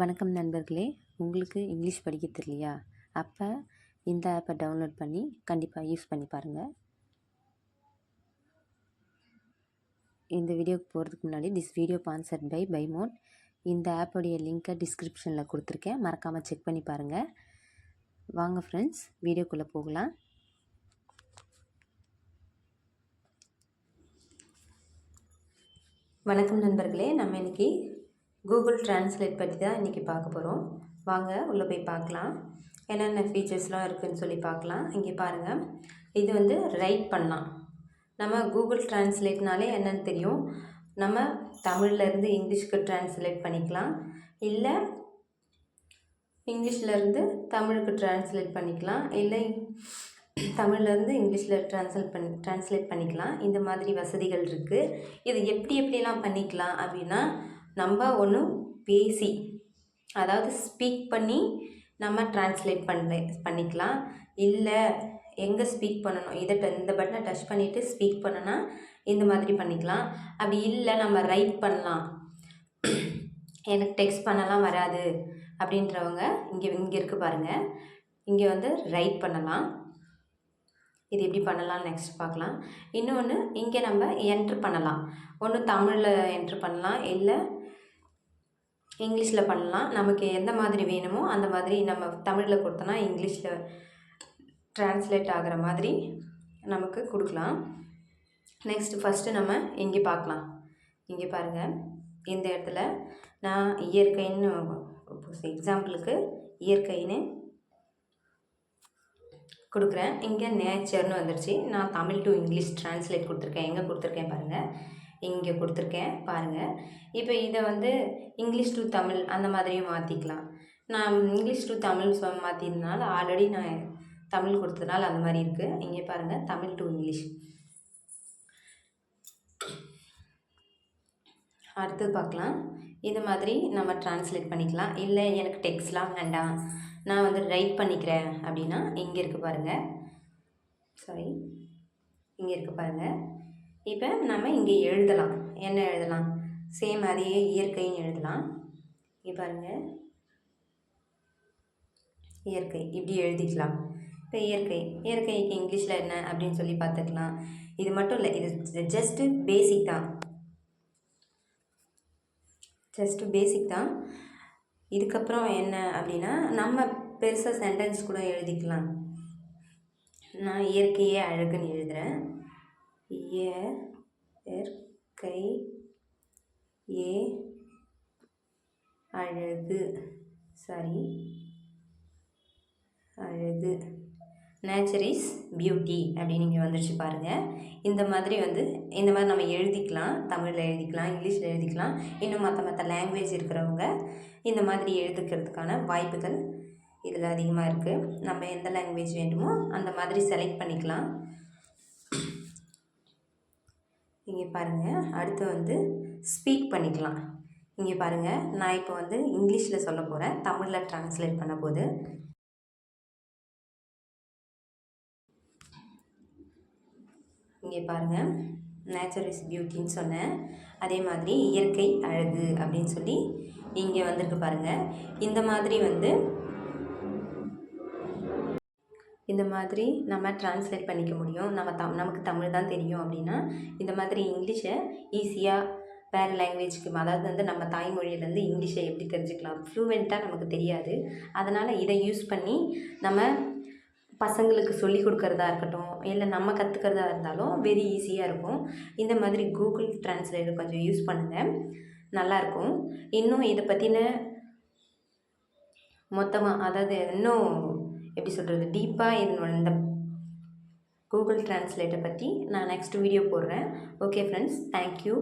வணக்கம் நண்பர்களே. உங்களுக்கு இங்கிலீஷ் படிக்க தெரியலையா? அப்போ இந்த ஆப்பை டவுன்லோட் பண்ணி கண்டிப்பாக யூஸ் பண்ணி பாருங்கள் இந்த வீடியோக்கு போகிறதுக்கு முன்னாடி this video sponsored by by mod இந்த ஆப்போடைய லிங்க்கை டிஸ்கிரிப்ஷனில் கொடுத்துருக்கேன். மறக்காமல் செக் பண்ணி பாருங்கள் வாங்க ஃப்ரெண்ட்ஸ் வீடியோக்குள்ளே போகலாம். வணக்கம் நண்பர்களே. நம்ம இன்றைக்கி கூகுள் டிரான்ஸ்லேட் பற்றி தான் இன்றைக்கி பார்க்க போகிறோம் வாங்க உள்ளே போய் பார்க்கலாம். என்னென்ன ஃபீச்சர்ஸ்லாம் இருக்குதுன்னு சொல்லி பார்க்கலாம். இங்கே பாருங்கள் இது வந்து ரைட் பண்ணலாம். நம்ம கூகுள் டிரான்ஸ்லேட்னாலே என்னென்னு தெரியும். நம்ம தமிழ்லேருந்து இங்கிலீஷ்க்கு டிரான்ஸ்லேட் பண்ணிக்கலாம். இல்லை இங்கிலீஷ்லேருந்து தமிழுக்கு டிரான்ஸ்லேட் பண்ணிக்கலாம். இல்லை தமிழ்லேருந்து இங்கிலீஷில் ட்ரான்ஸ்லேட் பண்ணி ட்ரான்ஸ்லேட் பண்ணிக்கலாம். இந்த மாதிரி வசதிகள் இருக்குது இது எப்படி எப்படிலாம் பண்ணிக்கலாம் அப்படின்னா நம்ம ஒன்று பேசி அதாவது ஸ்பீக் பண்ணி நம்ம ட்ரான்ஸ்லேட் பண்ண பண்ணிக்கலாம். இல்லை எங்கே ஸ்பீக் பண்ணணும்? இதை இந்த பட்டனை டச் பண்ணிவிட்டு ஸ்பீக் பண்ணனா இந்த மாதிரி பண்ணிக்கலாம். அப்படி இல்லை நம்ம ரைட் பண்ணலாம். எனக்கு டெக்ஸ்ட் பண்ணலாம் வராது அப்படின்றவங்க இங்கே இங்கே இருக்குது பாருங்கள் இங்கே வந்து ரைட் பண்ணலாம். இது எப்படி பண்ணலாம் நெக்ஸ்ட் பார்க்கலாம். இன்னொன்று இங்கே நம்ம என்ட்ரு பண்ணலாம். ஒன்று தமிழில் என்ட்ரு பண்ணலாம். இல்லை இங்கிலீஷில் பண்ணலாம். நமக்கு எந்த மாதிரி வேணுமோ அந்த மாதிரி நம்ம தமிழில் கொடுத்தோன்னா இங்கிலீஷில் ட்ரான்ஸ்லேட் ஆகிற மாதிரி நமக்கு கொடுக்கலாம். நெக்ஸ்ட் ஃபஸ்ட்டு நம்ம இங்கே பார்க்கலாம்? இங்கே பாருங்கள் இந்த இடத்துல நான் இயற்கைன்னு எக்ஸாம்பிளுக்கு இயற்கைன்னு கொடுக்குறேன். இங்கே நேச்சர்னு வந்துருச்சு. நான் தமிழ் டு இங்கிலீஷ் ட்ரான்ஸ்லேட் கொடுத்துருக்கேன். எங்கே கொடுத்துருக்கேன் பாருங்கள் இங்கே கொடுத்துருக்கேன் பாருங்கள் இப்போ இதை வந்து இங்கிலீஷ் டு தமிழ் அந்த மாதிரியும் மாற்றிக்கலாம் நான் இங்கிலீஷ் டு தமிழ் சொ மாற்றினால ஆல்ரெடி நான் தமிழ் கொடுத்ததுனால அந்த மாதிரி இருக்குது இங்கே பாருங்கள் தமிழ் டு இங்கிலீஷ். அடுத்து பார்க்கலாம். இது மாதிரி நம்ம ட்ரான்ஸ்லேட் பண்ணிக்கலாம். இல்லை எனக்கு டெக்ஸ்ட்லாம் வேண்டாம். நான் வந்து ரைட் பண்ணிக்கிறேன் அப்படின்னா இங்கே இருக்குது பாருங்கள் சாரி இங்கே இருக்குது பாருங்கள் இப்போ நம்ம இங்கே எழுதலாம். என்ன எழுதலாம்? சேம் அதையே இயற்கைன்னு எழுதலாம். இங்கே பாருங்கள் இயற்கை. இப்படி எழுதிக்கலாம். இப்போ இயற்கை. இயற்கைக்கு இங்கிலீஷில் என்ன அப்படின்னு சொல்லி பார்த்துக்கலாம். இது மட்டும் இல்லை இது ஜஸ்ட்டு பேசிக் தான். ஜஸ்ட்டு பேசிக் தான். இதுக்கப்புறம் என்ன அப்படின்னா நம்ம பெருசாக சென்டென்ஸ் கூட எழுதிக்கலாம். நான் இயற்கையே அழகுன்னு எழுதுகிறேன் இயற்கை ஏ அழகு. சாரி. அழகு. நேச்சர் இஸ் பியூட்டி அப்படின்னு இங்கே வந்துருச்சு பாருங்கள் இந்த மாதிரி வந்து இந்த மாதிரி நம்ம எழுதிக்கலாம். தமிழில் எழுதிக்கலாம் இங்கிலீஷில் எழுதிக்கலாம். இன்னும் மற்ற மற்ற லாங்குவேஜ் இருக்கிறவங்க இந்த மாதிரி எழுதிக்கிறதுக்கான வாய்ப்புகள் இதில் அதிகமாக இருக்குது நம்ம எந்த லாங்குவேஜ் வேண்டுமோ அந்த மாதிரி செலக்ட் பண்ணிக்கலாம். இங்கே பாருங்கள் அடுத்து வந்து ஸ்பீக் பண்ணிக்கலாம். இங்கே பாருங்கள் நான் இப்போ வந்து இங்கிலீஷில் சொல்ல போகிறேன் தமிழில் ட்ரான்ஸ்லேட் பண்ண போது. இங்கே பாருங்கள் நேச்சர் இஸ் பியூட்டின்னு சொன்னேன். அதே மாதிரி இயற்கை அழகு அப்படின்னு சொல்லி இங்கே வந்திருக்கு பாருங்கள் இந்த மாதிரி வந்து இந்த மாதிரி நம்ம ட்ரான்ஸ்லேட் பண்ணிக்க முடியும். நம்ம தம் நமக்கு தமிழ் தான் தெரியும் அப்படின்னா இந்த மாதிரி இங்கிலீஷை ஈஸியாக வேறு லாங்குவேஜ்க்கு அதாவது வந்து நம்ம தாய்மொழியிலேருந்து இங்கிலீஷை எப்படி தெரிஞ்சுக்கலாம்? ஃப்ளூவெண்ட்டாக நமக்கு தெரியாது. அதனால் இதை யூஸ் பண்ணி நம்ம பசங்களுக்கு சொல்லி கொடுக்குறதா இருக்கட்டும் இல்லை நம்ம கற்றுக்கிறதா இருந்தாலும் வெரி ஈஸியாக இருக்கும். இந்த மாதிரி கூகுள் ட்ரான்ஸ்லேட்டர் கொஞ்சம் யூஸ் பண்ணுங்கள் நல்லாயிருக்கும் இன்னும் இதை பற்றின மொத்தமாக அதாவது இன்னும் எப்படி சொல்கிறது டீப்பாக என்னோட இந்த கூகுள் ட்ரான்ஸ்லேட்டை பற்றி நான் நெக்ஸ்ட் வீடியோ போடுறேன். Okay friends thank you